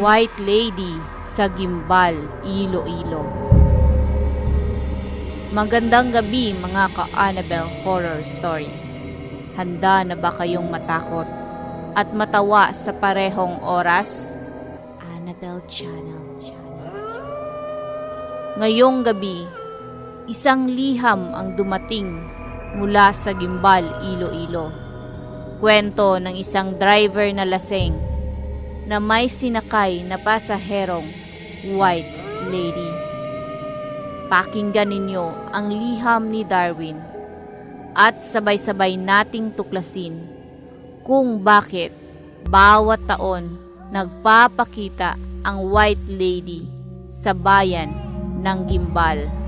White Lady sa Gimbal, Iloilo. Magandang gabi mga ka-Annabelle Horror Stories. Handa na ba kayong matakot at matawa sa parehong oras? Annabelle Channel. Ngayong gabi, isang liham ang dumating mula sa Gimbal, Iloilo. Kwento ng isang driver na laseng na may sinakay na pasaherong white lady. Pakinggan ninyo ang liham ni Darwin at sabay-sabay nating tuklasin kung bakit bawat taon nagpapakita ang white lady sa bayan ng Gimbal.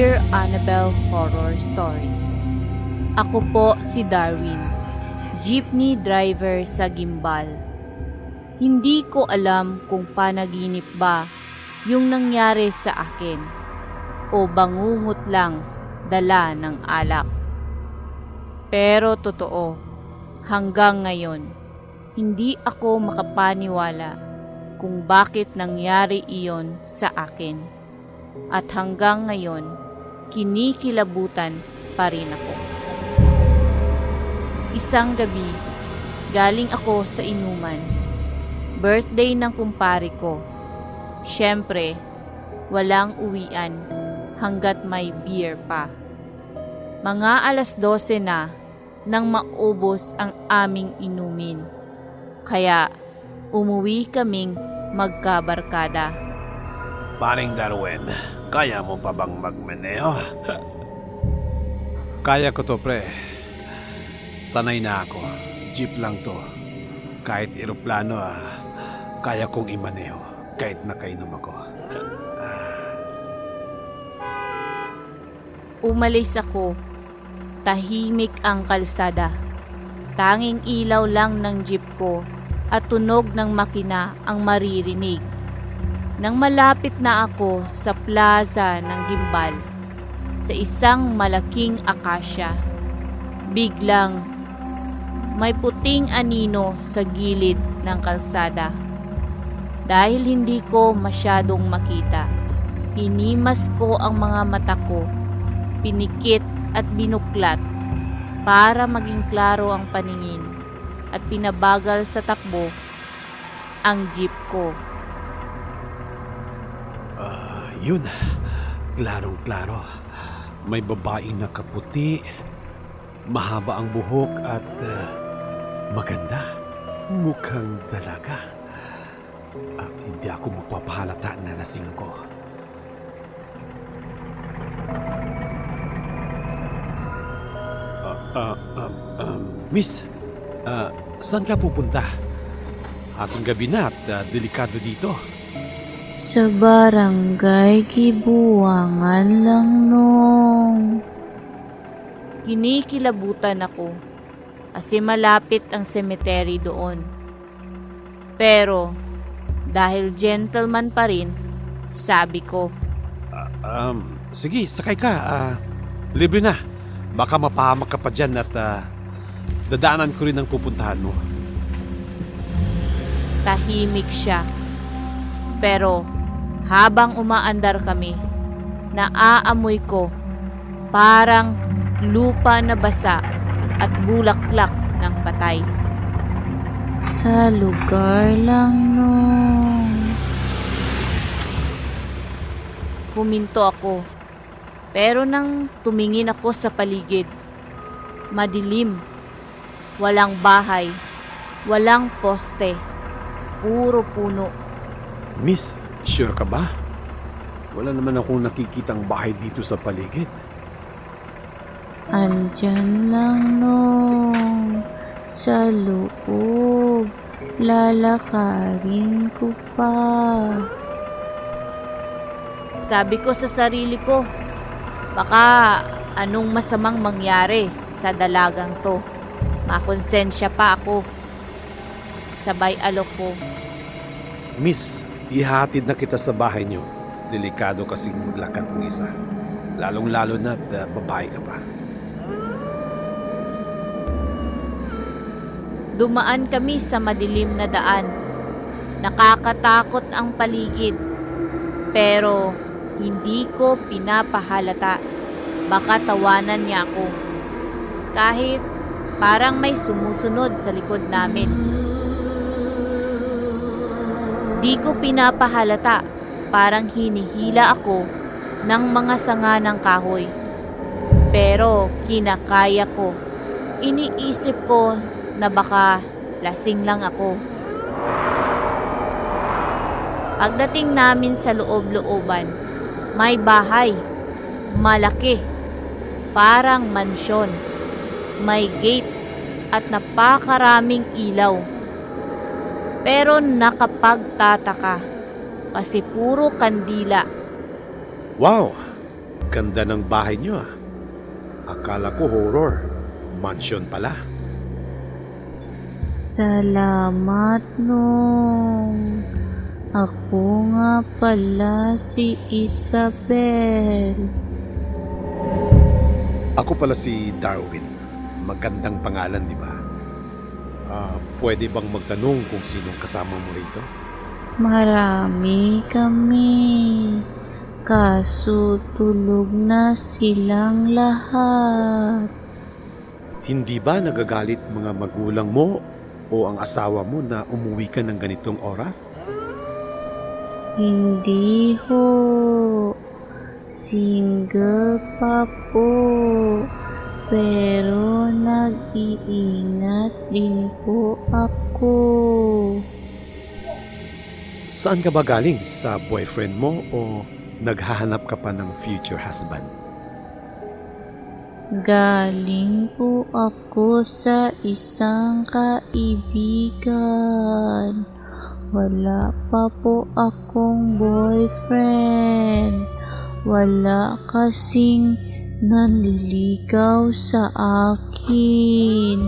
Dear Annabelle Horror Stories Ako po si Darwin, jeepney driver sa Gimbal. Hindi ko alam kung panaginip ba yung nangyari sa akin o bangungot lang dala ng alak. Pero totoo, hanggang ngayon, hindi ako makapaniwala kung bakit nangyari iyon sa akin. At hanggang ngayon, kinikilabutan pa rin ako. Isang gabi, galing ako sa inuman. Birthday ng kumpare ko. Siyempre, walang uwian hanggat may beer pa. Mga alas 12 na nang maubos ang aming inumin. Kaya umuwi kaming magkabarkada. Paring Darwin, kaya mo pa bang magmaneho? Kaya ko to, pre. Sanay na ako. Jeep lang to. Kahit eroplano, ah, kaya kong imaneho. Kahit nakainom ako. Umalis ako. Tahimik ang kalsada. Tanging ilaw lang ng jeep ko at tunog ng makina ang maririnig. Nang malapit na ako sa plaza ng Gimbal, sa isang malaking akasya, biglang may puting anino sa gilid ng kalsada. Dahil hindi ko masyadong makita, hinimas ko ang mga mata ko pinikit at binuklat para maging klaro ang paningin at pinabagal sa takbo ang jeep ko. Yun. Klarong-klaro. May babaeng nakaputi. Mahaba ang buhok at ah, maganda. Mukhang dalaga. Ah, hindi ako magpapahalata na lasing ako. Ah, ah, um, um, miss, ah, saan ka pupunta? Ating gabi na at ah, delikado dito. Sa barangay Kibuangan lang nung. Kinikilabutan ako kasi malapit ang cemetery doon. Pero dahil gentleman pa rin, sabi ko, Um, sige, sakay ka. Ah, libre na. Baka mapahamak ka pa dyan at ah, dadaanan ko rin ang pupuntahan mo. tahimik siya. Pero habang umaandar kami, naaamoy ko parang lupa na basa at bulaklak ng patay. Sa lugar lang nung... Huminto ako. Pero nang tumingin ako sa paligid, madilim. Walang bahay. Walang poste. Puro puno. Miss, sure ka ba? Wala naman akong nakikitang bahay dito sa paligid. Andyan lang nung sa loob. Lalakarin ko pa. Sabi ko sa sarili ko, baka anong masamang mangyari sa dalagang to. Makonsensya pa ako. Sabay alok ko. Miss, ihatid na kita sa bahay niyo. Delikado kasing maglakad ng isa. Lalong-lalo na't uh, babae ka pa. Dumaan kami sa madilim na daan. Nakakatakot ang paligid. Pero hindi ko pinapahalata. Baka tawanan niya ako. Kahit parang may sumusunod sa likod namin. Di ko pinapahalata. Parang hinihila ako ng mga sanga ng kahoy. Pero kinakaya ko. Iniisip ko na baka lasing lang ako. Pagdating namin sa loob-looban, may bahay, malaki, parang mansyon, may gate at napakaraming ilaw. Pero nakapagtataka kasi puro kandila. Wow! Ganda ng bahay niyo ah. Akala ko horror. Mansion pala. Salamat nung ako nga pala si Isabel. Ako pala si Darwin. Magandang pangalan, di ba? Ah, pwede bang magtanong kung sinong kasama mo rito? Marami kami. Kaso tulog na silang lahat. Hindi ba nagagalit mga magulang mo o ang asawa mo na umuwi ka ng ganitong oras? Hindi ho. Single pa po. Pero nag-iingat din po ako. Saan ka ba galing? Sa boyfriend mo o naghahanap ka pa ng future husband? Galing po ako sa isang kaibigan. Wala pa po akong boyfriend. Wala kasing nanliligaw sa akin.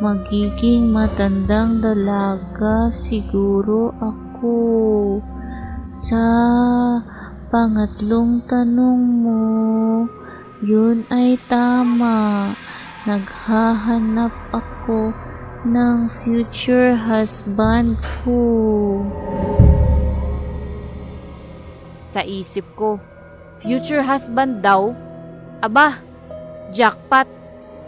Magiging matandang dalaga siguro ako. Sa pangatlong tanong mo, yun ay tama. Naghahanap ako ng future husband ko. Sa isip ko, future husband daw? Aba, jackpot.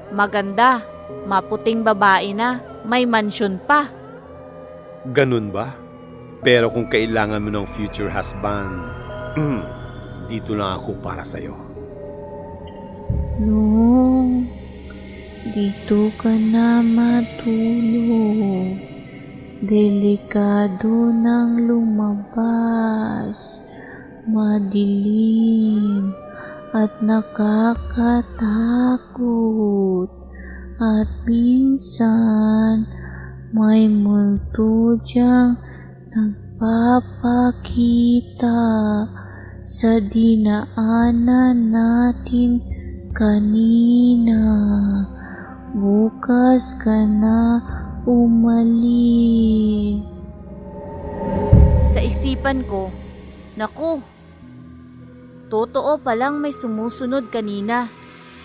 Maganda, maputing babae na, may mansyon pa. Ganun ba? Pero kung kailangan mo ng future husband, dito lang ako para sa'yo. Nung dito ka na matulog, delikado nang lumabas, madilim at nakakatakot. At minsan, may multo diyang nagpapakita sa dinaanan natin kanina. Bukas ka na umalis. Sa isipan ko, naku, totoo palang may sumusunod kanina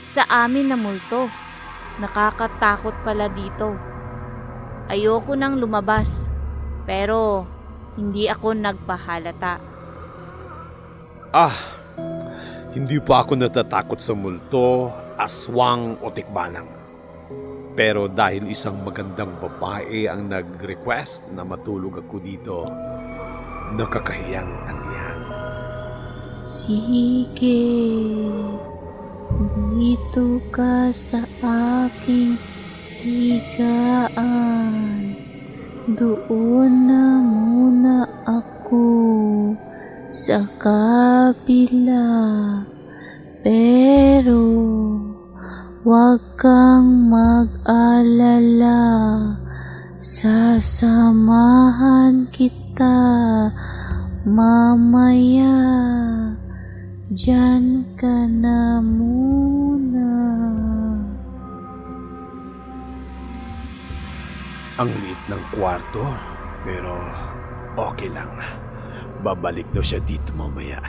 sa amin na multo. Nakakatakot pala dito. Ayoko nang lumabas, pero hindi ako nagpahalata. Ah, hindi pa ako natatakot sa multo, aswang o tikbalang. Pero dahil isang magandang babae ang nag-request na matulog ako dito, nakakahiyang tanggihan. Sige, dito ka sa aking higaan. Doon na muna ako sa kabila. Pero Huwag kang mag-alala, sasamahan kita mamaya. Diyan ka na muna. Ang liit ng kwarto, pero okay lang. Babalik daw siya dito mamaya.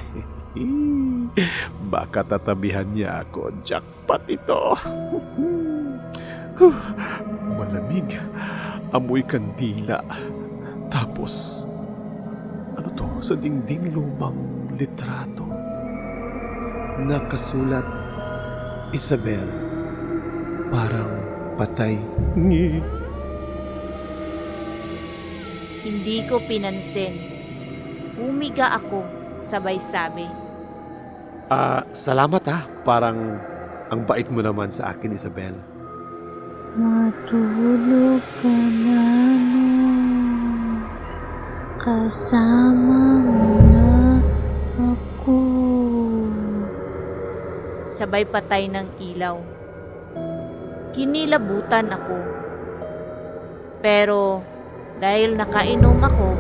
Baka tatabihan niya ako. Jackpot ito. Malamig. Amoy kandila. Tapos, ano to? Sa dingding lumang litrato. Nakasulat, Isabel. Parang patay. Ngi. Hindi ko pinansin. Humiga ako, sabay sabi. Ah, salamat ah. Parang ang bait mo naman sa akin, Isabel. Matulog ka na nun. Kasama mo Sabay patay ng ilaw. Kinilabutan ako. Pero dahil nakainom ako,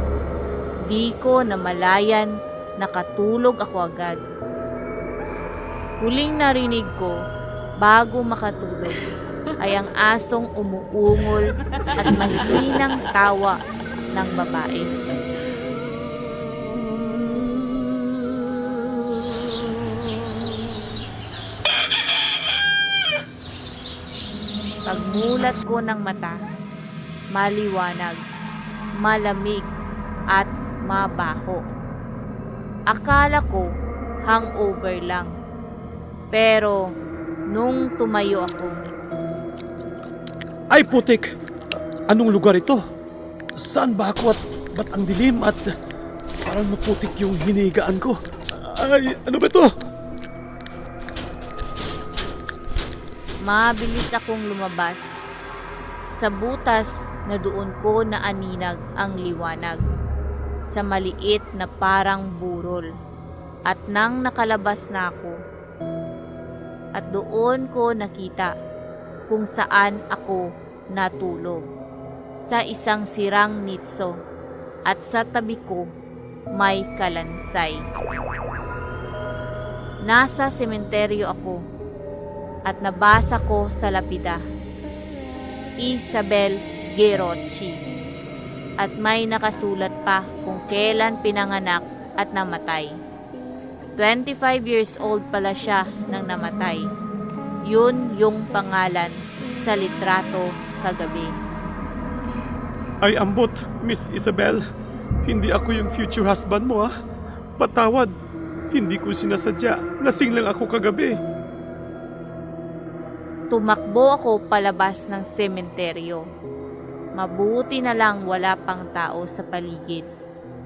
di ko namalayan nakatulog ako agad. Huling narinig ko bago makatulog ay ang asong umuungol at mahihinang tawa ng babae. Pagmulat ko ng mata, maliwanag, malamig at mabaho. Akala ko hangover lang. Pero nung tumayo ako, Ay, putik! Anong lugar ito? Saan ba ako at ba't ang dilim at parang maputik yung hinigaan ko? Ay, ano ba ito? Mabilis akong lumabas. Sa butas na doon ko naaninag ang liwanag. Sa maliit na parang burol. At nang nakalabas na ako, at doon ko nakita kung saan ako natulog. Sa isang sirang nitso at sa tabi ko may kalansay. Nasa sementeryo ako at nabasa ko sa lapida. Isabel Gerocci. At may nakasulat pa kung kailan pinanganak at namatay. 25 years old pala siya nang namatay. Yun yung pangalan sa litrato kagabi. Ay, ambot, Miss Isabel. Hindi ako yung future husband mo, ah. Patawad. Hindi ko sinasadya. Lasing lang ako kagabi. Tumakbo ako palabas ng sementeryo. Mabuti na lang wala pang tao sa paligid.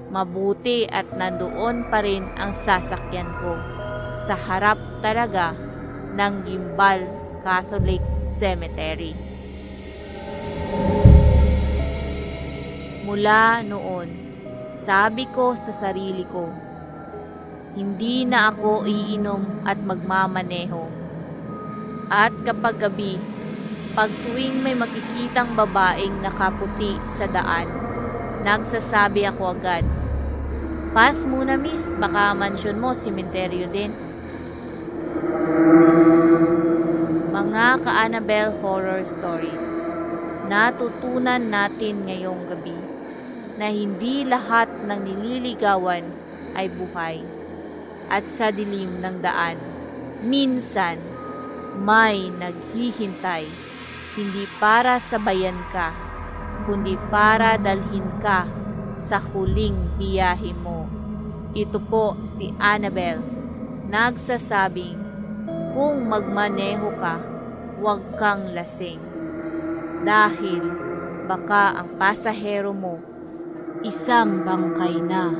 Mabuti at nandoon pa rin ang sasakyan ko sa harap talaga ng Gimbal Catholic Cemetery. Mula noon, sabi ko sa sarili ko, hindi na ako iinom at magmamaneho at kapag gabi, pag tuwing may makikitang babaeng nakaputi sa daan, nagsasabi ako agad, Pass muna miss, baka mansyon mo, simenteryo din. Mga ka-Annabelle Horror Stories, natutunan natin ngayong gabi na hindi lahat ng nililigawan ay buhay. At sa dilim ng daan, minsan may naghihintay, hindi para sabayan ka, kundi para dalhin ka sa huling biyahe mo. Ito po si Annabel, nagsasabing, kung magmaneho ka, huwag kang lasing. Dahil baka ang pasahero mo, isang bangkay na.